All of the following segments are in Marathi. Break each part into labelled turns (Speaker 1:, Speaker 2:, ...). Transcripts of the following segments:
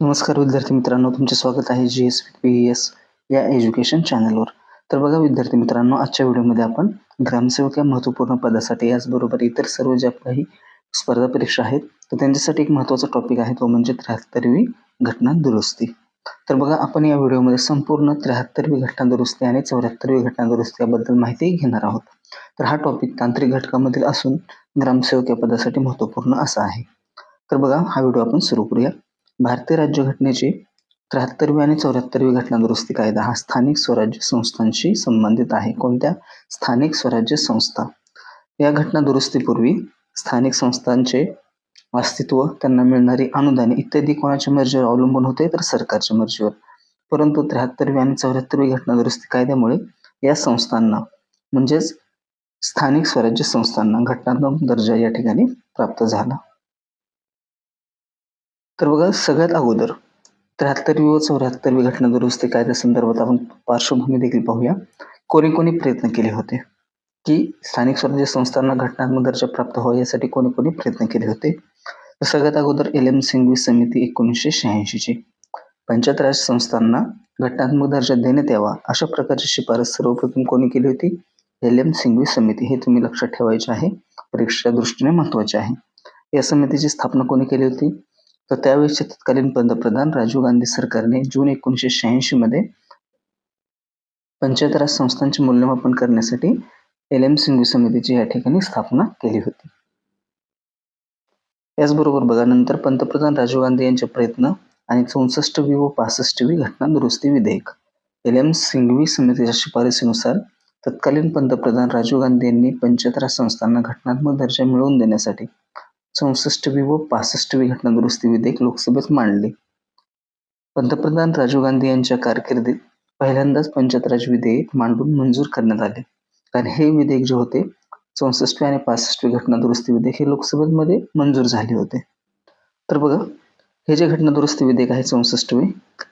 Speaker 1: नमस्कार विद्यार्थी मित्रांनो तुमचे स्वागत आहे जी एस पी एस या एज्युकेशन चॅनलवर तर बघा विद्यार्थी मित्रांनो आजच्या व्हिडिओमध्ये आपण ग्रामसेवक या महत्त्वपूर्ण पदासाठी याचबरोबर इतर सर्व ज्या काही स्पर्धा परीक्षा आहेत तर त्यांच्यासाठी एक महत्त्वाचा टॉपिक आहे तो म्हणजे त्र्याहत्तरवी घटना दुरुस्ती. तर बघा आपण या व्हिडिओमध्ये संपूर्ण त्र्याहत्तरवी घटना दुरुस्ती आणि चौऱ्याहत्तरवी घटना दुरुस्ती याबद्दल माहिती घेणार आहोत. तर हा टॉपिक तांत्रिक घटकामधील असून ग्रामसेवक या पदासाठी महत्त्वपूर्ण असा आहे. तर बघा हा व्हिडिओ आपण सुरू करूया. भारतीय राज्यघटनेची त्र्याहत्तरवी आणि चौऱ्याहत्तरवी घटना दुरुस्ती कायदा हा स्थानिक स्वराज्य संस्थांशी संबंधित आहे. कोणत्या? स्थानिक स्वराज्य संस्था. या घटना दुरुस्तीपूर्वी स्थानिक संस्थांचे अस्तित्व त्यांना मिळणारी अनुदाने इत्यादी कोणाच्या मर्जीवर अवलंबून होते? तर सरकारच्या मर्जीवर. परंतु त्र्याहत्तरवी आणि चौऱ्याहत्तरवी घटना दुरुस्ती कायद्यामुळे या संस्थांना म्हणजेच स्थानिक स्वराज्य संस्थांना घटनात्मक दर्जा या ठिकाणी प्राप्त झाला. तर बघा सगळ्यात अगोदर त्र्याहत्तरवी व चौऱ्याहत्तरवी घटना दुरुस्ती कायद्या संदर्भात आपण पार्श्वभूमी देखील पाहूया. कोणी कोणी प्रयत्न केले होते की स्थानिक स्वराज्य संस्थांना घटनात्मक दर्जा प्राप्त व्हावा यासाठी कोणी कोणी प्रयत्न केले होते? तर सगळ्यात अगोदर एल एम सिंघवी समिती एकोणीसशे शहाऐंशीची. पंचायत राज संस्थांना घटनात्मक दर्जा देण्यात यावा अशा प्रकारची शिफारस सर्वप्रथम कोणी केली होती? एल एम सिंघवी समिती. हे तुम्ही लक्षात ठेवायचे आहे. परीक्षेच्या दृष्टीने महत्त्वाचे आहे. या समितीची स्थापना कोणी केली होती? तर त्यावेळेसचे तत्कालीन पंतप्रधान राजीव गांधी सरकारने जून एकोणीसशे शहाऐंशी मध्ये पंचायत राज संस्थांचे मूल्यमापन करण्यासाठी एल एम सिंघवी समितीची या ठिकाणी स्थापना केली होती. याचबरोबर बघा नंतर पंतप्रधान राजीव गांधी यांचे प्रयत्न आणि चौसष्टवी व पासष्टवी घटना दुरुस्ती विधेयक एल एम सिंघवी समितीच्या शिफारसीनुसार तत्कालीन पंतप्रधान राजीव गांधी यांनी पंचायत राज संस्थांना घटनात्मक दर्जा मिळवून देण्यासाठी चौसष्टवी व पासष्टवी घटना दुरुस्ती विधेयक लोकसभेत मांडले. पंतप्रधान राजीव गांधी यांच्या कारकिर्दीत पहिल्यांदाच पंचायत राज विधेयक मांडून मंजूर करण्यात आले. कारण हे विधेयक जे होते चौसष्टवी आणि पासष्टवी घटना दुरुस्ती विधेयक हे लोकसभेमध्ये मंजूर झाले होते. तर बघा हे जे घटना दुरुस्ती विधेयक आहे चौसष्टवे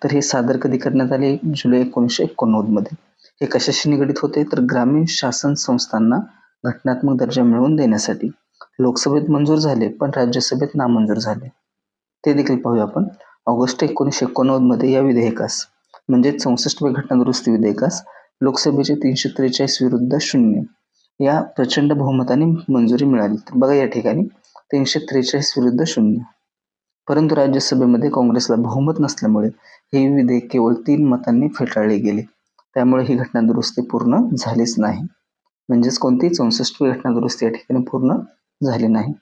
Speaker 1: तर हे सादर कधी करण्यात आले? जुलै एकोणीसशे एकोणनव्वदमध्ये. हे कशाशी निगडित होते? तर ग्रामीण शासन संस्थांना घटनात्मक दर्जा मिळवून देण्यासाठी. लोकसभेत मंजूर झाले पण राज्यसभेत नामंजूर झाले. ते देखील पाहूया आपण. ऑगस्ट एकोणीसशे एकोणनव्वदमध्ये या विधेयकास म्हणजे चौसष्टवे घटना दुरुस्ती विधेयकास लोकसभेचे तीनशे त्रेचाळीस विरुद्ध शून्य. या प्रचंड बहुमताने मंजुरी मिळाली. तर बघा या ठिकाणी तीनशे त्रेचाळीस विरुद्ध शून्य. परंतु राज्यसभेमध्ये काँग्रेसला बहुमत नसल्यामुळे हे विधेयक केवळ तीन मतांनी फेटाळले गेले. त्यामुळे ही घटना दुरुस्ती पूर्ण झालीच नाही. म्हणजेच कोणती चौसष्टवी घटना दुरुस्ती या ठिकाणी पूर्ण झाले नाही.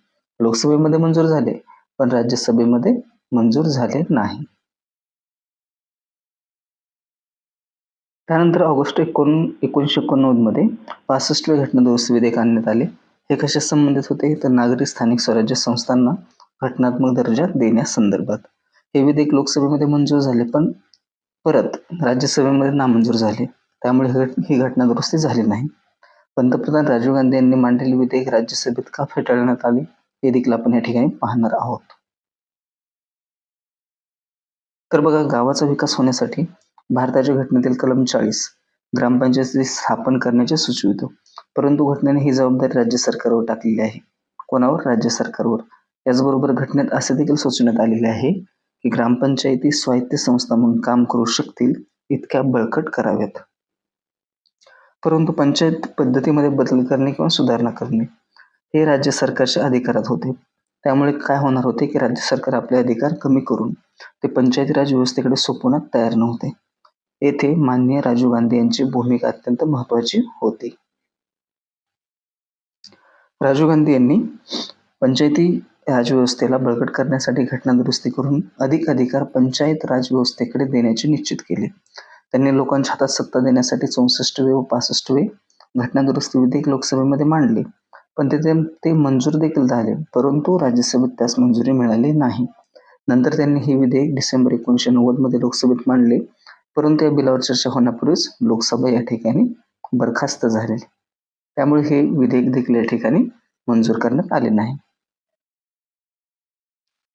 Speaker 1: लोकसभेमध्ये मंजूर झाले पण राज्यसभेमध्ये मंजूर झाले नाही. त्यानंतर ऑगस्ट एकोण एकोणीसशे एकोणनव्वदमध्ये घटना दुरुस्ती विधेयक आणण्यात आले. हे कशा संबंधित होते? तर नागरी स्थानिक स्वराज्य संस्थांना घटनात्मक दर्जा देण्यासंदर्भात. हे विधेयक लोकसभेमध्ये मंजूर झाले पण परत राज्यसभेमध्ये नामंजूर झाले. त्यामुळे ही घटना दुरुस्ती झाली नाही. पंतप्रधान राजीव गांधी यांनी मांडलेले विधेयक राज्यसभेत का फेटाळण्यात आले हे देखील आपण या ठिकाणी पाहणार आहोत. तर बघा गावाचा विकास होण्यासाठी भारताच्या घटनेतील कलम चाळीस ग्रामपंचायती स्थापन करण्याचे सुचवितो परंतु घटनेने ही जबाबदारी राज्य सरकारवर टाकलेली आहे. कोणावर? राज्य सरकारवर. याचबरोबर घटनेत असे देखील सुचवण्यात आलेले आहे की ग्रामपंचायती स्वायत्त संस्था म्हणून काम करू शकतील इतक्या बळकट कराव्यात. परंतु पंचायत पद्धतीमध्ये बदल करणे किंवा सुधारणा करणे हे राज्य सरकारच्या अधिकारात होते. त्यामुळे काय होणार होते की राज्य सरकार आपले अधिकार कमी करून ते पंचायती राज व्यवस्थेकडे सोपवण्यात तयार नव्हते. येथे माननीय राजीव गांधी यांची भूमिका अत्यंत महत्वाची होती. राजीव गांधी यांनी पंचायती राजव्यवस्थेला बळकट करण्यासाठी घटना दुरुस्ती करून अधिक अधिकार पंचायत राजव्यवस्थेकडे देण्याचे निश्चित केले. त्यांनी लोकांच्या हातात सत्ता देण्यासाठी चौसष्टवे व पासष्टवे घटनादुरुस्ती विधेयक लोकसभेमध्ये मांडले. पण ते ते मंजूर देखील झाले परंतु राज्यसभेत त्यास मंजुरी मिळाली नाही. नंतर त्यांनी हे विधेयक डिसेंबर एकोणीसशे मध्ये लोकसभेत मांडले परंतु या बिलावर चर्चा होण्यापूर्वीच लोकसभा या ठिकाणी बरखास्त झालेली. त्यामुळे हे विधेयक देखील या ठिकाणी मंजूर करण्यात आले नाही.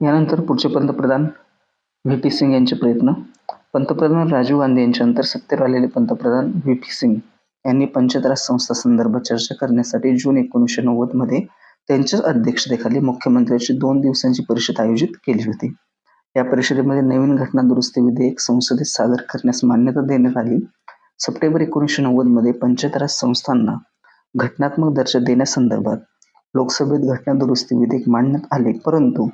Speaker 1: यानंतर पुढचे पंतप्रधान व्ही पी सिंग यांचे प्रयत्न पंतप्रधान राजीव गांधी यांच्यानंतर सत्तेवर आलेले पंतप्रधान व्ही पी सिंग यांनी पंचायत संस्था संदर्भात चर्चा करण्यासाठी जून एकोणीसशे नव्वदमध्ये त्यांच्याच अध्यक्षतेखाली मुख्यमंत्र्यांची दोन दिवसांची परिषद आयोजित केली होती. या परिषदेमध्ये नवीन घटना दुरुस्ती विधेयक संसदेत सादर करण्यास मान्यता देण्यात आली. सप्टेंबर एकोणीसशे नव्वदमध्ये मध्ये राज संस्थांना घटनात्मक दर्जा देण्यासंदर्भात लोकसभेत घटना दुरुस्ती विधेयक मांडण्यात आले परंतु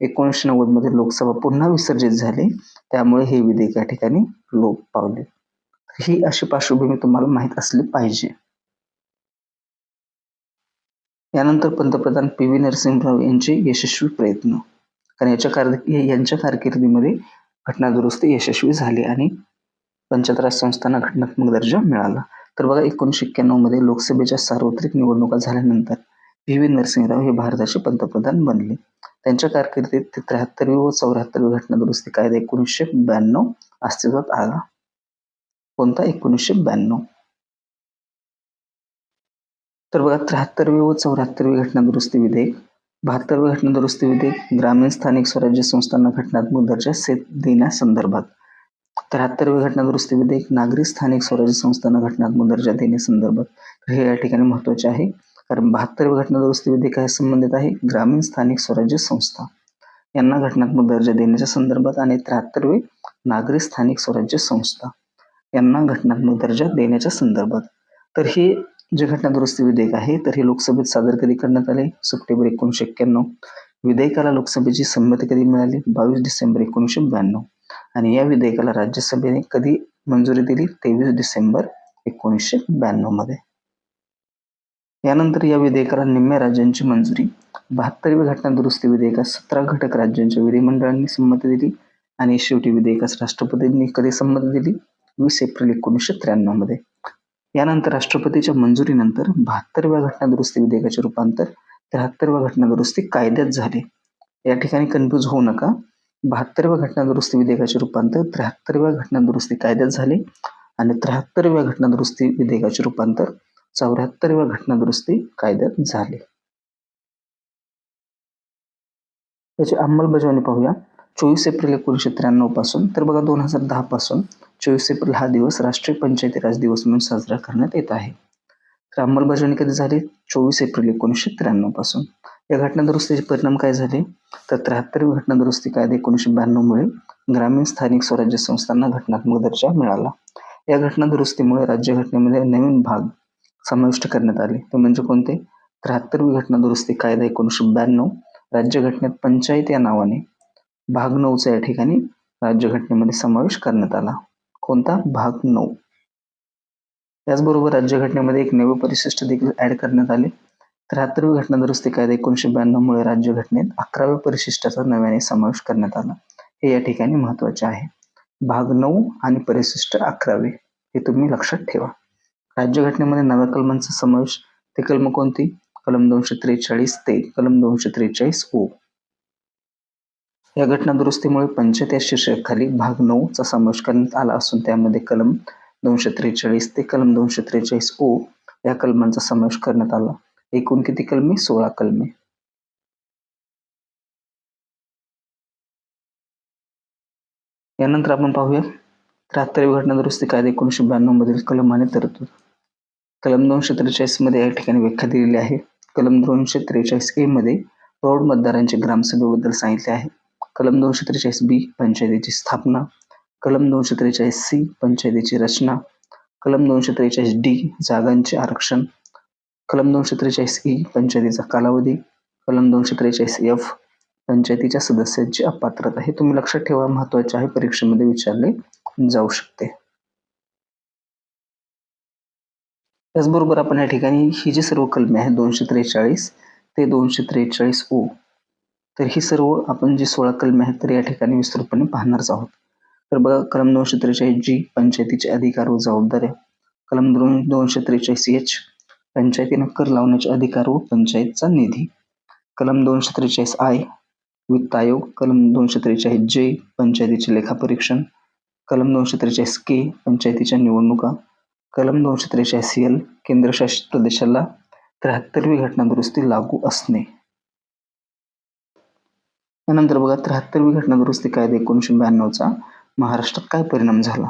Speaker 1: एकोणीसशे नव्वदमध्ये लोकसभा पुन्हा विसर्जित झाले. त्यामुळे हे विधेयक या ठिकाणी लोप पावले. ही अशी पार्श्वभूमी तुम्हाला माहीत असली पाहिजे. यानंतर पंतप्रधान पी व्ही नरसिंहराव यांचे यशस्वी प्रयत्न. कारण याच्या कार यांच्या कारकिर्दीमध्ये घटना दुरुस्ती यशस्वी झाली आणि पंचायत राज संस्थांना घटनात्मक दर्जा मिळाला. तर बघा एकोणीसशे एक्क्याण्णवमध्ये लोकसभेच्या सार्वत्रिक निवडणुका झाल्यानंतर पी व्ही नरसिंहराव हे भारताचे पंतप्रधान बनले. त्यांच्या कारकिर्दीत ते त्र्याहत्तरवी व चौऱ्याहत्तरवी घटना दुरुस्ती कायदा एकोणीसशे ब्याण्णव अस्तित्वात आला. कोणता? एकोणीसशे ब्याण्णव. तर बघा त्र्याहत्तरवी व चौऱ्याहत्तरवी घटना दुरुस्ती विधेयक. बहात्तरवी घटना दुरुस्ती विधेयक ग्रामीण स्थानिक स्वराज्य संस्थांना घटनात्मक दर्जा सेत देण्यासंदर्भात. त्र्याहत्तरवी घटना दुरुस्ती विधेयक नागरी स्थानिक स्वराज्य संस्थांना घटनात्मक दर्जा देण्यासंदर्भात. हे या ठिकाणी महत्त्वाचे आहे. कारण बहात्तरवी घटना दुरुस्ती विधेयक संबंधित आहे? ग्रामीण स्थानिक स्वराज्य संस्था. यांना घटनात्मक दर्जा देण्याच्या संदर्भात आणि त्र्याहत्तरवे नागरी स्थानिक स्वराज्य संस्था यांना घटनात्मक दर्जा देण्याच्या संदर्भात. तर हे जे घटना दुरुस्ती विधेयक आहे तर हे लोकसभेत सादर कधी करण्यात आले? सप्टेंबर एकोणीसशे एक्क्याण्णव. विधेयकाला लोकसभेची संमती कधी मिळाली? बावीस डिसेंबर एकोणीसशे ब्याण्णव. आणि या विधेयकाला राज्यसभेने कधी मंजुरी दिली? तेवीस डिसेंबर एकोणीसशे ब्याण्णवमध्ये. यानंतर या विधेयकाला निम्म्या राज्यांची मंजुरी बहात्तरव्या घटना दुरुस्ती विधेयकास सतरा घटक राज्यांच्या विधिमंडळांनी संमती दिली आणि शेवटी विधेयकास राष्ट्रपतींनी कधी संमती दिली? वीस एप्रिल एकोणीसशे त्र्याण्णवमध्ये. यानंतर राष्ट्रपतीच्या मंजुरीनंतर बहात्तरव्या घटना दुरुस्ती विधेयकाचे रूपांतर त्र्याहत्तरव्या घटना दुरुस्ती कायद्यात झाले. या ठिकाणी कन्फ्यूज होऊ नका. बहात्तरव्या घटना दुरुस्ती विधेयकाचे रूपांतर त्र्याहत्तरव्या घटना दुरुस्ती कायद्यात झाले आणि त्र्याहत्तरव्या घटना दुरुस्ती विधेयकाचे रूपांतर चौऱ्याहत्तरव्या घटनादुरुस्ती कायद्यात झाले. याची अंमलबजावणी पाहूया. चोवीस एप्रिल एकोणीसशे त्र्याण्णवपासून तर बघा दोन हजार दहा पासून चोवीस एप्रिल हा दिवस राष्ट्रीय पंचायती राज दिवस म्हणून साजरा करण्यात येत आहे. तर अंमलबजावणी कधी झाली? चोवीस एप्रिल एकोणीसशे त्र्याण्णवपासून. या घटनादुरुस्तीचे परिणाम काय झाले? तर त्र्याहत्तरवी घटनादुरुस्ती कायदा एकोणीसशे ब्याण्णवमुळे ग्रामीण स्थानिक स्वराज्य संस्थांना घटनात्मक दर्जा मिळाला. या घटनादुरुस्तीमुळे राज्यघटनेमध्ये नवीन भाग समाविष्ट करण्यात आले. ते म्हणजे कोणते? त्र्याहत्तरवी घटना दुरुस्ती कायदा एकोणीसशे ब्याण्णव राज्यघटनेत पंचायत या नावाने भाग नऊचा या ठिकाणी राज्यघटनेमध्ये समावेश करण्यात आला. कोणता? भाग नऊ. त्याचबरोबर राज्यघटनेमध्ये एक नवे परिशिष्ट देखील ऍड करण्यात आले. त्र्याहत्तरवी घटना दुरुस्ती कायदा एकोणीसशे ब्याण्णवमुळे राज्यघटनेत अकराव्या परिशिष्टाचा नव्याने समावेश करण्यात आला. हे या ठिकाणी महत्त्वाचे आहे. भाग नऊ आणि परिशिष्ट अकरावे हे तुम्ही लक्षात ठेवा. राज्यघटनेमध्ये नव्या कलमांचा समावेश ते कलम कोणती? कलम दोनशे त्रेचाळीस ते कलम दोनशे त्रेचाळीस ओ. या घटना दुरुस्तीमुळे पंचायत या शीर्षकाखाली भाग नऊ चा समावेश करण्यात आला असून त्यामध्ये कलम दोनशे त्रेचाळीस ते कलम दोनशे त्रेचाळीस ओ या कलमांचा समावेश करण्यात आला. एकूण किती कलमे? सोळा कलमे. यानंतर आपण पाहूया त्र्याहत्तरवी घटना दुरुस्ती कायदा एकोणीसशे ब्याण्णव मधील कलम आणि तरतूद कलम दोनशे त्रेचाळीसमध्ये या ठिकाणी व्याख्या दिलेली आहे. कलम दोनशे त्रेचाळीस ए मध्ये प्रौढ मतदारांचे ग्रामसभेबद्दल सांगितले आहे. कलम दोनशे त्रेचाळीस बी पंचायतीची स्थापना. कलम दोनशे त्रेचाळीस सी पंचायतीची रचना. कलम दोनशे त्रेचाळीस डी जागांचे आरक्षण. कलम दोनशे त्रेचाळीस ई पंचायतीचा कालावधी. कलम दोनशे त्रेचाळीस एफ पंचायतीच्या सदस्यांची अपात्रता. हे तुम्ही लक्षात ठेवा महत्त्वाचे आहे परीक्षेमध्ये विचारले जाऊ शकते. त्याचबरोबर आपण या ठिकाणी ही जी सर्व कलमे आहेत दोनशे त्रेचाळीस ते दोनशे त्रेचाळीस ओ तर ही सर्व आपण जी सोळा कलमे आहेत तर या ठिकाणी विस्तृतपणे पाहणारच आहोत. तर बघा कलम दोनशे त्रेचाळीस जी पंचायतीचे अधिकार व जबाबदाऱ्या कलम दोन दोनशे त्रेचाळीस एच पंचायतीनं कर लावण्याचे अधिकार व पंचायतचा निधी. कलम दोनशे त्रेचाळीस आय वित्त आयोग. कलम दोनशे त्रेचाळीस जे पंचायतीचे लेखापरीक्षण. कलम दोनशे त्रेचाळीस के पंचायतीच्या निवडणुका. कलम दोनशे त्रेचाळीस एल केंद्रशासित प्रदेशाला त्र्याहत्तरवी घटनादुरुस्ती लागू असणे. त्यानंतर बघा त्र्याहत्तरवी घटना दुरुस्ती कायदा एकोणीसशे ब्याण्णवचा महाराष्ट्रात काय परिणाम झाला?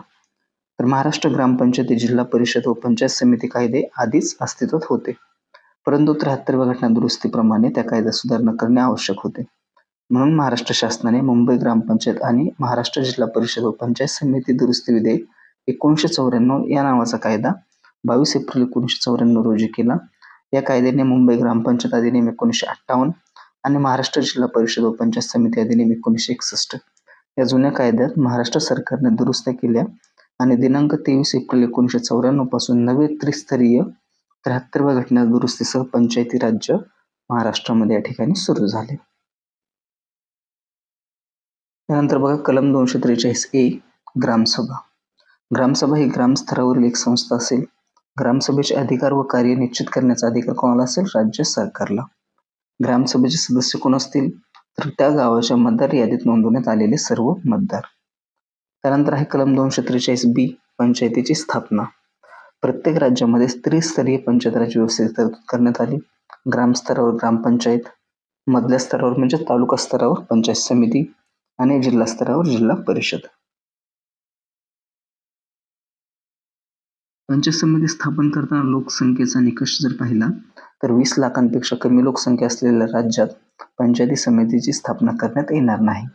Speaker 1: तर महाराष्ट्र ग्रामपंचायती जिल्हा परिषद व पंचायत समिती कायदे आधीच अस्तित्वात होते. परंतु त्र्याहत्तरव्या घटना दुरुस्तीप्रमाणे त्या कायद्यात सुधारणा करणे आवश्यक होते. म्हणून महाराष्ट्र शासनाने मुंबई ग्रामपंचायत आणि महाराष्ट्र जिल्हा परिषद व पंचायत समिती दुरुस्ती विधेयक एकोणीसशे चौऱ्याण्णव या नावाचा कायदा बावीस एप्रिल एकोणीसशे चौऱ्याण्णव रोजी केला. या कायद्याने मुंबई ग्रामपंचायत अधिनियम एकोणीसशे अठ्ठावन्न आणि महाराष्ट्र जिल्हा परिषद व पंचायत समिती अधिनियम एकोणीसशे एकसष्ट या जुन्या कायद्यात महाराष्ट्र सरकारने दुरुस्त्या केल्या आणि दिनांक तेवीस एप्रिल एकोणीसशे चौऱ्याण्णवपासून नवे त्रिस्तरीय त्र्याहत्तरव्या घटना दुरुस्तीसह पंचायती राज्य महाराष्ट्रामध्ये या ठिकाणी सुरू झाले. त्यानंतर बघा कलम दोनशे त्रेचाळीस ए ग्रामसभा. ग्रामसभा ही ग्रामस्तरावरील एक संस्था असेल. ग्रामसभेचे अधिकार व कार्य निश्चित करण्याचा अधिकार कोणाला असेल? राज्य सरकारला. ग्रामसभेचे सदस्य कोण असतील? तर त्या गावाच्या मतदार यादीत नोंदवण्यात आलेले सर्व मतदार. त्यानंतर आहे कलम दोनशे त्रेचाळीस बी पंचायतीची स्थापना. प्रत्येक राज्यामध्ये त्रिस्तरीय पंचायत राज व्यवस्थेची तरतूद करण्यात आली. ग्रामस्तरावर ग्रामपंचायत मधल्या स्तरावर म्हणजे तालुका स्तरावर पंचायत समिती आणि जिल्हा स्तरावर जिल्हा परिषद. पंचायत समिती स्थापन करताना लोकसंख्येचा निकष जर पाहिला तर वीस लाखांपेक्षा कमी लोकसंख्या असलेल्या राज्यात पंचायती समितीची स्थापना करण्यात येणार नाही.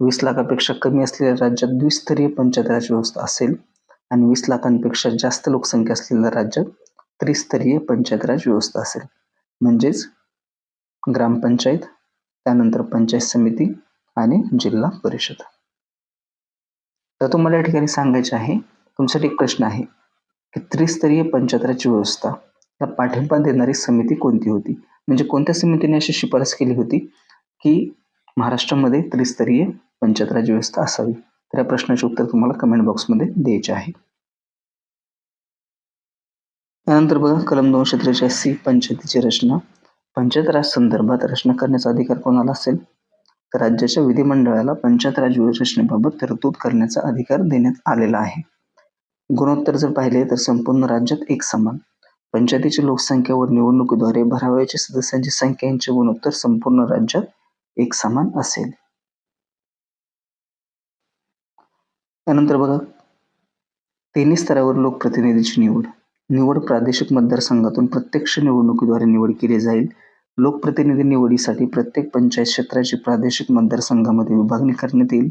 Speaker 1: वीस लाखापेक्षा कमी असलेल्या राज्यात द्विस्तरीय पंचायत राज व्यवस्था असेल आणि वीस लाखांपेक्षा जास्त लोकसंख्या असलेल्या राज्यात त्रिस्तरीय पंचायत राज व्यवस्था असेल. म्हणजेच ग्रामपंचायत त्यानंतर पंचायत समिती आणि जिल्हा परिषद. तर तुम्हाला या ठिकाणी सांगायचे आहे तुमच्यासाठी एक प्रश्न आहे. त्रिस्तरीय पंचायत व्यवस्था. या पाठिंबा देणारी समिती कोणती होती? म्हणजे कोणत्या समितीने अशी शिफारस केली होती की महाराष्ट्रामध्ये त्रिस्तरीय पंचायत व्यवस्था असावी? तर या प्रश्नाचे उत्तर तुम्हाला कमेंट बॉक्समध्ये द्यायचे आहे. त्यानंतर बघा कलम दोनशे त्रेचाळीस सी पंचायतीची रचना. पंचायत राज संदर्भात रचना करण्याचा अधिकार कोणाला असेल? तर राज्याच्या विधिमंडळाला पंचायत राज रचनेबाबत तरतूद करण्याचा अधिकार देण्यात आलेला आहे. गुणोत्तर जर पाहिले तर संपूर्ण राज्यात एक समान. पंचायतीची लोकसंख्या व निवडणुकीद्वारे भरावयाच्या सदस्यांची संख्या यांचे गुणोत्तर संपूर्ण राज्यात एक समान असेल. त्यानंतर बघा तिन्ही स्तरावर लोकप्रतिनिधीची निवड. निवड प्रादेशिक मतदारसंघातून प्रत्यक्ष निवडणुकीद्वारे निवड केली जाईल. लोकप्रतिनिधी निवडीसाठी प्रत्येक पंचायत क्षेत्राची प्रादेशिक मतदारसंघामध्ये विभागणी करण्यात येईल.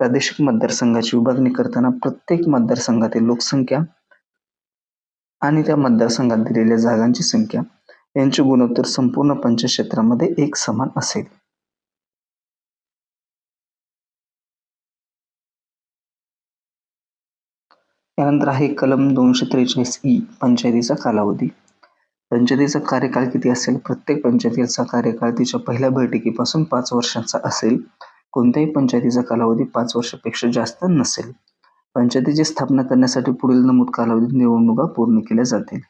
Speaker 1: प्रादेशिक मतदारसंघाची विभागणी करताना प्रत्येक मतदारसंघातील लोकसंख्या आणि त्या मतदारसंघात दिलेल्या जागांची संख्या यांचे गुणोत्तर संपूर्ण पंचायत क्षेत्रामध्ये एक समान असेल. त्यानंतर आहे कलम दोनशे त्रेचाळीस ई पंचायतीचा कालावधी. पंचायतीचा कार्यकाळ किती असेल? प्रत्येक पंचायतीचा कार्यकाळ तिच्या पहिल्या बैठकीपासून पाच वर्षांचा असेल. कोणत्याही पंचायतीचा कालावधी पाच वर्षापेक्षा जास्त नसेल. पंचायतीची स्थापना करण्यासाठी पुढील नमूद कालावधीत निवडणुका पूर्ण केल्या जातील.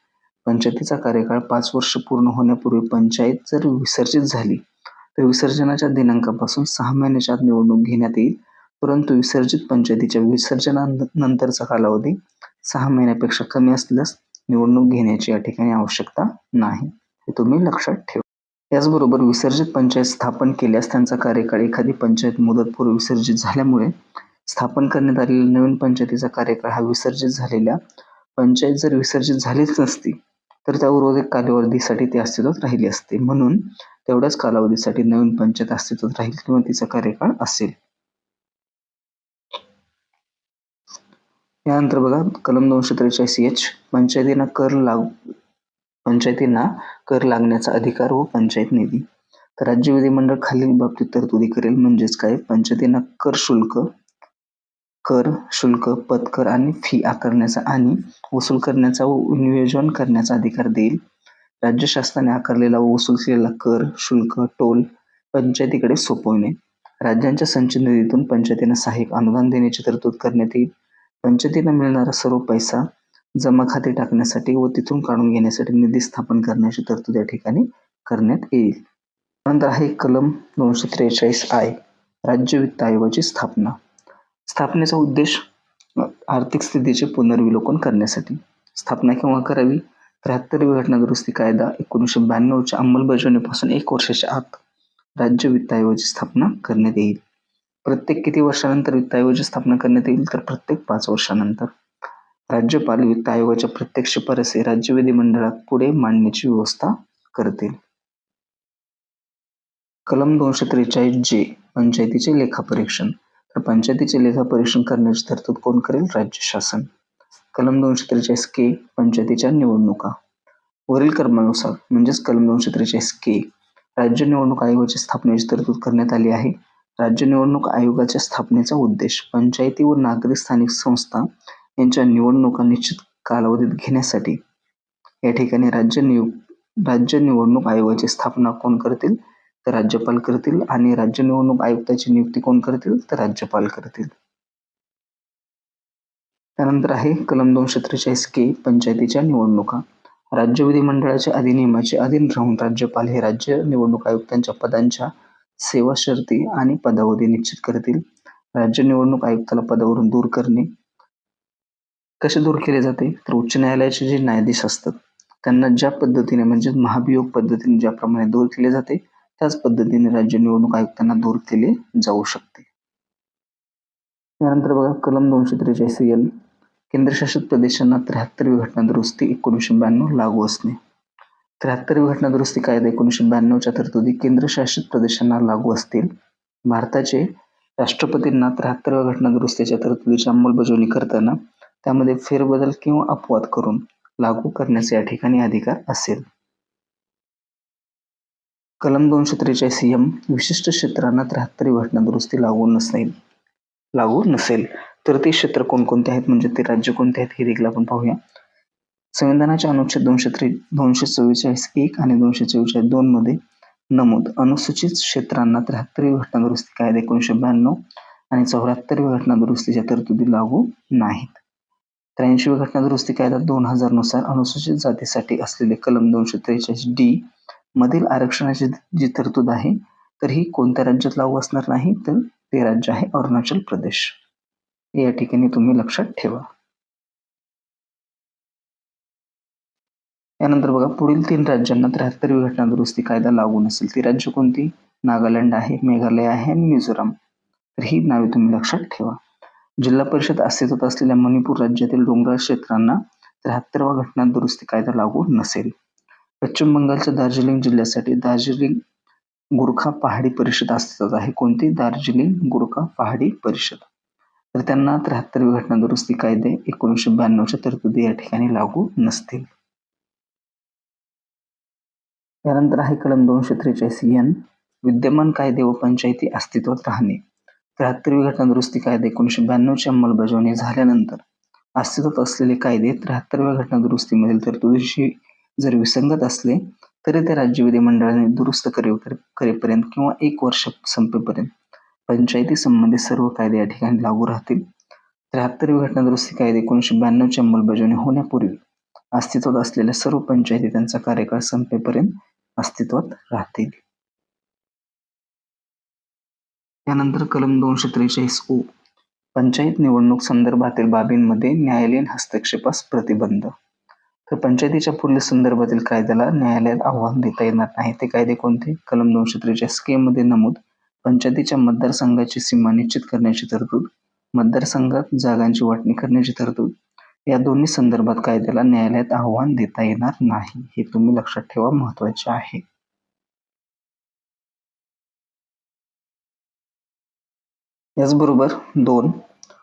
Speaker 1: पंचायतीचा कार्यकाळ पाच वर्ष पूर्ण होण्यापूर्वी पंचायत जर विसर्जित झाली तर विसर्जनाच्या दिनांकापासून सहा महिन्याच्या आत निवडणूक घेण्यात येईल. परंतु विसर्जित पंचायतीच्या विसर्जनानंतरचा कालावधी सहा महिन्यापेक्षा कमी असल्यास निवडणूक घेण्याची या ठिकाणी आवश्यकता नाही. हे तुम्ही लक्षात ठेवा. त्याचबरोबर विसर्जित पंचायत स्थापन केल्यास त्यांचा कार्यकाळ एखादी पंचायत मुदतपूर्व विसर्जित झाल्यामुळे स्थापन करण्यात आलेल्या नवीन पंचायतीचा कार्यकाळ हा विसर्जित झालेल्या पंचायत जर विसर्जित झालीच नसती तर त्या उर्वरित कालावधीसाठी ती अस्तित्वात राहिली असते. म्हणून तेवढ्याच कालावधीसाठी नवीन पंचायत अस्तित्वात राहील किंवा तिचा कार्यकाळ असेल. यानंतर बघा कलम दोनशे त्रेचाळीस एच पंचायतींना कर लागू पंचायतींना कर लागण्याचा अधिकार व पंचायत निधी. तर राज्य विधिमंडळ खालील बाबतीत तरतुदी करेल म्हणजेच काय? पंचायतींना कर शुल्क कर शुल्क पत्कर आणि फी आकारण्याचा आणि वसूल करण्याचा व नियोजन करण्याचा अधिकार देईल. राज्य शासनाने आकारलेला व वसूल केलेला कर शुल्क टोल पंचायतीकडे सोपवणे. राज्यांच्या संचित निधीतून पंचायतींना सहाय्यक अनुदान देण्याची तरतूद करण्यात येईल. पंचायतींना मिळणारा सर्व पैसा जमा खाते टाकण्यासाठी व तिथून काढून घेण्यासाठी निधी स्थापन करण्याची तरतूद या ठिकाणी करण्यात येईल. त्यानंतर आहे कलम दोनशे त्रेचाळीस आय राज्य वित्त आयोगाची स्थापना. स्थापनेचा उद्देश आर्थिक स्थितीचे पुनर्विलोकन करण्यासाठी. स्थापना केव्हा करावी? त्र्याहत्तरवी घटना दुरुस्ती कायदा एकोणीसशे ब्याण्णवच्या अंमलबजावणीपासून एक वर्षाच्या आत राज्य वित्त आयोगाची स्थापना करण्यात येईल. प्रत्येक किती वर्षानंतर वित्त आयोगाची स्थापना करण्यात येईल? तर प्रत्येक पाच वर्षानंतर. राज्यपाल वित्त आयोगाच्या प्रत्यक्ष शिफारसी राज्य विधिमंडळात पुढे मांडण्याची व्यवस्था करतील. कलम दोनशे त्रेचाळीस जे पंचायतीचे लेखापरीक्षण. तर पंचायतीचे लेखापरीक्षण करण्याची तरतूद कोण करेल? राज्य शासन. कलम दोनशे त्रेचाळीस के पंचायतीच्या निवडणुका. वरील कर्मानुसार म्हणजेच कलम दोनशे त्रेचाळीस के राज्य निवडणूक आयोगाची स्थापनेची तरतूद करण्यात आली आहे. राज्य निवडणूक आयोगाच्या स्थापनेचा उद्देश पंचायती व नागरी स्थानिक संस्था यांच्या निवडणुका निश्चित कालावधीत घेण्यासाठी या ठिकाणी राज्य नियु राज्य निवडणूक आयोगाची स्थापना कोण करतील? तर राज्यपाल करतील आणि राज्य निवडणूक आयुक्ताची नियुक्ती कोण करतील? तर राज्यपाल करतील. त्यानंतर आहे कलम दोनशे त्रेचाळीस के पंचायतीच्या निवडणुका. राज्य विधिमंडळाच्या अधिनियमाचे अधीन राहून राज्यपाल हे राज्य निवडणूक आयुक्तांच्या पदांच्या सेवा शर्ती आणि पदावधी निश्चित करतील. राज्य निवडणूक आयुक्ताला पदावरून दूर करणे कसे दूर केले जाते? तर उच्च न्यायालयाचे जे न्यायाधीश असतात त्यांना ज्या पद्धतीने म्हणजे महाभियोग पद्धतीने ज्याप्रमाणे दूर केले जाते त्याच पद्धतीने राज्य निवडणूक आयुक्तांना दूर केले जाऊ शकते. त्यानंतर बघा कलम दोनशे त्रेचाळीस एल केंद्रशासित प्रदेशांना त्र्याहत्तरवी घटना दुरुस्ती एकोणीसशे ब्याण्णव लागू असणे. त्र्याहत्तरवी घटना दुरुस्ती कायदा एकोणीसशे ब्याण्णवच्या तरतुदी केंद्रशासित प्रदेशांना लागू असतील. भारताचे राष्ट्रपतींना त्र्याहत्तरव्या घटना दुरुस्तीच्या तरतुदीची अंमलबजावणी करताना त्यामध्ये फेरबदल किंवा अपवाद करून लागू करण्याचे या ठिकाणी अधिकार असेल. कलम दोनशे त्रेचाळीस एम विशिष्ट क्षेत्रांना त्र्याहत्तरी घटना दुरुस्ती लागू नसेल लागू नसेल तर ते क्षेत्र कोणकोणते आहेत? म्हणजे ते राज्य कोणते आहेत? हे देखील आपण पाहूया. संविधानाच्या अनुच्छेद दोनशे त्रे दोनशे चव्वेचाळीस एक आणि दोनशे चव्वेचाळीस दोन मध्ये नमूद अनुसूचित क्षेत्रांना त्र्याहत्तरी घटना दुरुस्ती कायदा एकोणीसशे ब्याण्णव आणि चौऱ्याहत्तरवी घटना दुरुस्तीच्या तरतुदी लागू नाहीत. त्र्याऐंशी घटना दुरुस्ती कायदा दोन हजारनुसार अनुसूचित जातीसाठी असलेले कलम दोनशे त्रेचाळीस डी मधील आरक्षणाची जी तरतूद आहे तर ही कोणत्या राज्यात लागू असणार नाही तर ते राज्य आहे अरुणाचल प्रदेश. या ठिकाणी तुम्ही लक्षात ठेवा. यानंतर बघा पुढील तीन राज्यांना त्र्याहत्तरवी घटना दुरुस्ती कायदा लागू नसेल ती राज्य कोणती? नागालँड आहे मेघालय आहे आणि मिझोराम. तर ही नावे तुम्ही लक्षात ठेवा. जिल्हा परिषद अस्तित्वात असलेल्या मणिपूर राज्यातील डोंगराळ क्षेत्रांना त्र्याहत्तरवा घटना दुरुस्ती कायदा लागू नसेल. पश्चिम बंगालच्या दार्जिलिंग जिल्ह्यासाठी दार्जिलिंग गुरखा पहाडी परिषद अस्तित्वात आहे. कोणती? दार्जिलिंग गुरखा पहाडी परिषद. तर त्यांना त्र्याहत्तरवी घटना दुरुस्ती कायदे एकोणीसशे ब्याण्णवच्या तरतुदी या ठिकाणी लागू नसतील. त्यानंतर आहे कलम दोनशे त्रेचाळीस एन. विद्यमान कायदे व पंचायती अस्तित्वात राहणे. त्र्याहत्तरवी घटना दुरुस्ती कायदे एकोणीसशे ब्याण्णवची अंमलबजावणी झाल्यानंतर अस्तित्वात असलेले कायदे त्र्याहत्तरव्या घटना दुरुस्तीमधील तरतुदीशी जर विसंगत असले तरी ते राज्य विधिमंडळाने दुरुस्त करेपर्यंत किंवा एक वर्ष संपेपर्यंत पंचायती संबंधित सर्व कायदे या ठिकाणी लागू राहतील. त्र्याहत्तरवी घटना दुरुस्ती कायदे एकोणीसशे ब्याण्णवची अंमलबजावणी होण्यापूर्वी अस्तित्वात असलेल्या सर्व पंचायती त्यांचा कार्यकाळ संपेपर्यंत अस्तित्वात राहतील. यानंतर कलम दोनशे त्रेचाळीस ओ पंचायत निवडणूक संदर्भातील बाबींमध्ये न्यायालयीन हस्तक्षेपास प्रतिबंध. तर पंचायतीच्या पुढील संदर्भातील कायद्याला न्यायालयात आव्हान देता येणार नाही. ते कायदे कोणते? कलम दोनशे त्रेचाळीस के मध्ये नमूद. पंचायतीच्या मतदारसंघाची सीमा निश्चित करण्याची तरतूद मतदारसंघात जागांची वाटणी करण्याची तरतूद या दोन्ही संदर्भात कायद्याला न्यायालयात आव्हान देता येणार नाही. हे तुम्ही लक्षात ठेवा महत्त्वाचे आहे. याचबरोबर दोन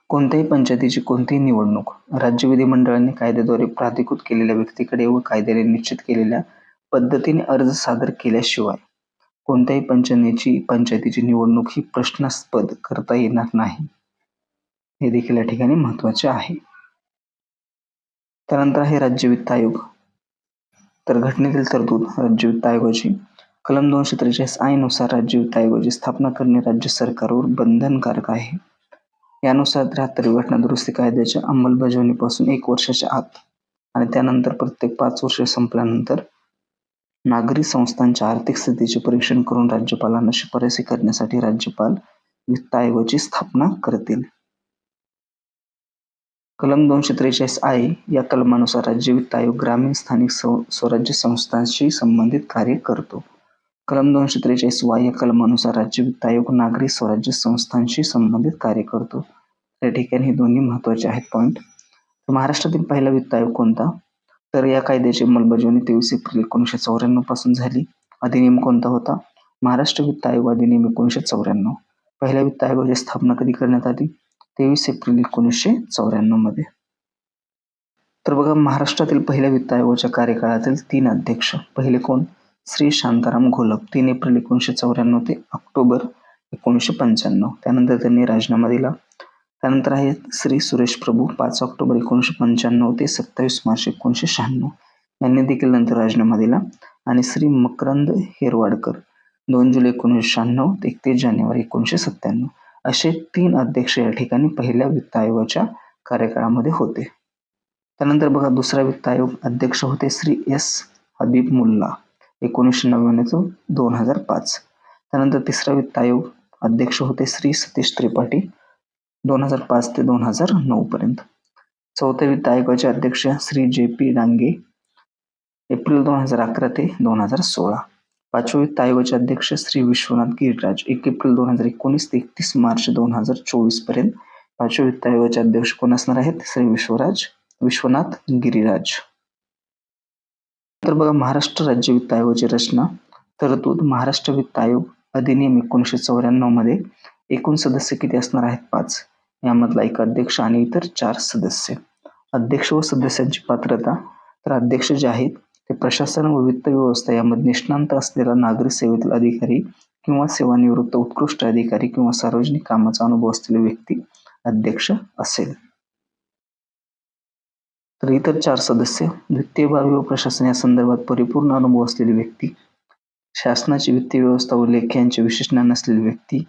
Speaker 1: कोणत्याही पंचायतीची कोणतीही निवडणूक राज्य विधिमंडळाने कायद्याद्वारे प्राधिकृत केलेल्या व्यक्तीकडे व कायद्याने निश्चित केलेल्या पद्धतीने अर्ज सादर केल्याशिवाय कोणत्याही पंचायतीची पंचायतीची निवडणूक ही प्रश्नास्पद करता येणार नाही. हे देखील या ठिकाणी महत्त्वाचे आहे. त्यानंतर आहे राज्य वित्त आयोग. तर घटनेतील तरतूद राज्य वित्त आयोगाची कलम दोनशे त्रेचाळीसनुसार राज्य वित्त आयोगाची स्थापना करणे राज्य सरकारवर बंधनकारक आहे. यानुसार त्र्याहत्तर घटना दुरुस्ती कायद्याच्या अंमलबजावणीपासून एक वर्षाच्या आत आणि त्यानंतर प्रत्येक पाच वर्ष संपल्यानंतर नागरी संस्थांच्या आर्थिक स्थितीचे परीक्षण करून राज्यपालांना शिफारसी करण्यासाठी राज्यपाल वित्त आयोगाची स्थापना करतील. कलम दोनशे त्रेचाळीस आय या कलमानुसार राज्य वित्त आयोग ग्रामीण स्थानिक स्वराज्य संस्थांशी संबंधित कार्य करतो. कलम दोनशे त्रेचाळीस वाय या कलमानुसार राज्य वित्त आयोग नागरी स्वराज्य संस्थांशी संबंधित कार्य करतो. त्या ठिकाणी हे दोन्ही महत्त्वाचे आहेत पॉईंट महाराष्ट्रातील पहिला वित्त आयोग कोणता? तर या कायद्याची अंमलबजावणी तेवीस एप्रिल एकोणीसशे चौऱ्याण्णवपासून झाली. अधिनियम कोणता होता? महाराष्ट्र वित्त आयोग अधिनियम एकोणीसशे चौऱ्याण्णव. पहिल्या वित्त आयोगाची स्थापना कधी करण्यात आली? तेवीस एप्रिल एकोणीसशे चौऱ्याण्णवमध्ये. तर बघा महाराष्ट्रातील पहिल्या वित्त आयोगाच्या कार्यकाळातील तीन अध्यक्ष. पहिले कोण? श्री शांताराम घोलप. तीन एप्रिल एकोणीसशे चौऱ्याण्णव ते ऑक्टोबर एकोणीसशे पंच्याण्णव. त्यानंतर त्यांनी राजीनामा दिला. त्यानंतर आहे श्री सुरेश प्रभू पाच ऑक्टोबर एकोणीसशे पंच्याण्णव ते सत्तावीस मार्च एकोणीसशे शहाण्णव. यांनी देखील नंतर राजीनामा दिला. आणि श्री मकरंद हेरवाडकर दोन जुलै एकोणीसशे शहाण्णव ते एकतीस जानेवारी एकोणीसशे सत्त्याण्णव असे तीन अध्यक्ष या ठिकाणी पहिल्या वित्त आयोगाच्या कार्यकाळामध्ये होते. त्यानंतर बघा दुसरा वित्त आयोग अध्यक्ष होते श्री एस हबीब मुल्ला. एकोणीसशे नव्याण्णव दोन हजार पाच. त्यानंतर तिसरा वित्त आयोग अध्यक्ष होते श्री सतीश त्रिपाठी दोन हजार पाच ते दोन हजार नऊपर्यंत चौथ्या वित्त आयोगाचे अध्यक्ष Shri J P Dange April दोन हजार अकरा ते दोन हजार सोळा. पाचव्या वित्त आयोगाचे अध्यक्ष श्री विश्वनाथ गिरिराज एक एप्रिल दोन हजार एकोणीस ते एकतीस मार्च दोन हजार चोवीसपर्यंत पाचव्या वित्त आयोगाचे अध्यक्ष कोण असणार आहेत? श्री विश्वराज विश्वनाथ गिरिराज. तर बघा महाराष्ट्र राज्य वित्त आयोगाची रचना. तरतूद महाराष्ट्र वित्त आयोग अधिनियम एकोणीसशे चौऱ्याण्णवमध्ये एकूण सदस्य किती असणार आहेत? पाच. यामधला एक अध्यक्ष आणि इतर चार सदस्य. अध्यक्ष व सदस्यांची पात्रता. तर अध्यक्ष जे आहेत ते प्रशासन व वित्त व्यवस्था यामध्ये निष्णांत असलेला नागरी सेवेतील अधिकारी किंवा सेवानिवृत्त उत्कृष्ट अधिकारी किंवा सार्वजनिक कामाचा अनुभव असलेली व्यक्ती अध्यक्ष असेल. तर इतर चार सदस्य वित्तीय भार व प्रशासन या संदर्भात परिपूर्ण अनुभव असलेली व्यक्ती शासनाची वित्तीय व्यवस्था व लेख यांचे विशेष ज्ञान असलेली व्यक्ती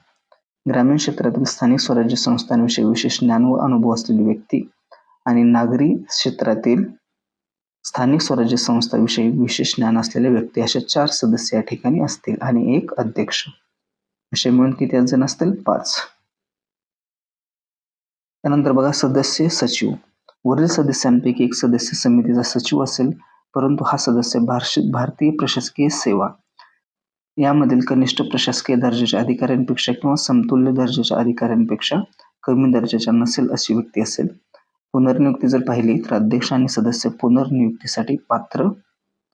Speaker 1: ग्रामीण क्षेत्रातील स्थानिक स्वराज्य संस्थांविषयी विशेष ज्ञान व अनुभव असलेली व्यक्ती आणि नागरी क्षेत्रातील स्थानिक स्वराज्य संस्थाविषयी विशेष ज्ञान असलेल्या व्यक्ती अशा चार सदस्य या ठिकाणी असतील आणि एक अध्यक्ष. असे मिळून किती जण असतील? पाच. त्यानंतर बघा सदस्य सचिव. वरील सदस्यांपैकी एक सदस्य समितीचा सचिव असेल परंतु हा सदस्य भारतीय प्रशासकीय सेवा. यामधील कनिष्ठ प्रशासकीय दर्जाच्या अधिकाऱ्यांपेक्षा किंवा समतुल्य दर्जाच्या अधिकाऱ्यांपेक्षा कमी दर्जाच्या नसेल अशी व्यक्ती असेल. पुनर्नियुक्ती जर पाहिली तर अध्यक्ष आणि सदस्य पुनर्नियुक्तीसाठी पात्र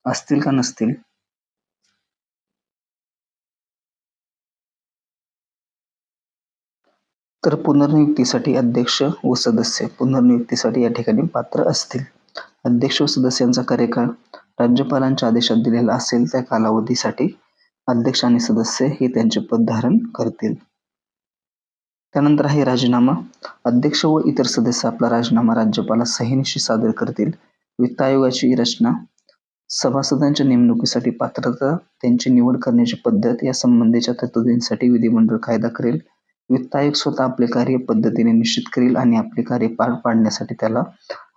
Speaker 1: असतील का नसतील? तर पुनर्नियुक्तीसाठी अध्यक्ष व सदस्य पुनर्नियुक्तीसाठी या ठिकाणी पात्र असतील. अध्यक्ष व सदस्यांचा कार्यकाळ राज्यपालांच्या आदेशात दिलेला असेल त्या कालावधीसाठी अध्यक्ष आणि सदस्य हे त्यांचे पद धारण करतील. त्यानंतर आहे राजीनामा. अध्यक्ष व इतर सदस्य आपला राजीनामा राज्यपाला सहीनिशी सादर करतील. वित्त आयोगाची रचना. सभासदांच्या नेमणुकीसाठी पात्रता त्यांची निवड करण्याची पद्धत या संबंधीच्या तरतुदींसाठी विधिमंडळ कायदा करेल. वित्त आयोग स्वतः आपले कार्य पद्धतीने निश्चित करील आणि आपले कार्य पार पाडण्यासाठी त्याला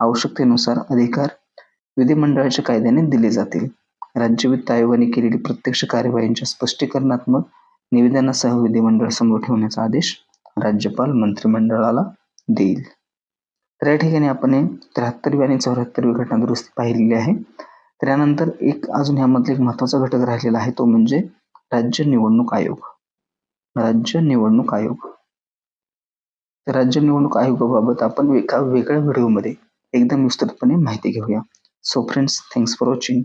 Speaker 1: आवश्यकतेनुसार अधिकार विधिमंडळाच्या कायद्याने दिले जातील. राज्य वित्त आयोगाने केलेली प्रत्यक्ष कार्यवाहींच्या स्पष्टीकरणात्मक निवेदनासह विधिमंडळ समोर ठेवण्याचा आदेश राज्यपाल मंत्रिमंडळाला देईल. तर या ठिकाणी आपण त्र्याहत्तरवी आणि चौऱ्याहत्तरवी घटना दुरुस्ती पाहिलेली आहे. त्यानंतर एक अजून ह्यामधला एक महत्त्वाचा घटक राहिलेला आहे तो म्हणजे राज्य निवडणूक आयोग. राज्य निवडणूक आयोग. राज्य निवडणूक आयोगाबाबत आपण एका वेगळ्या व्हिडिओमध्ये एकदम विस्तृतपणे माहिती घेऊया. So friends thanks for watching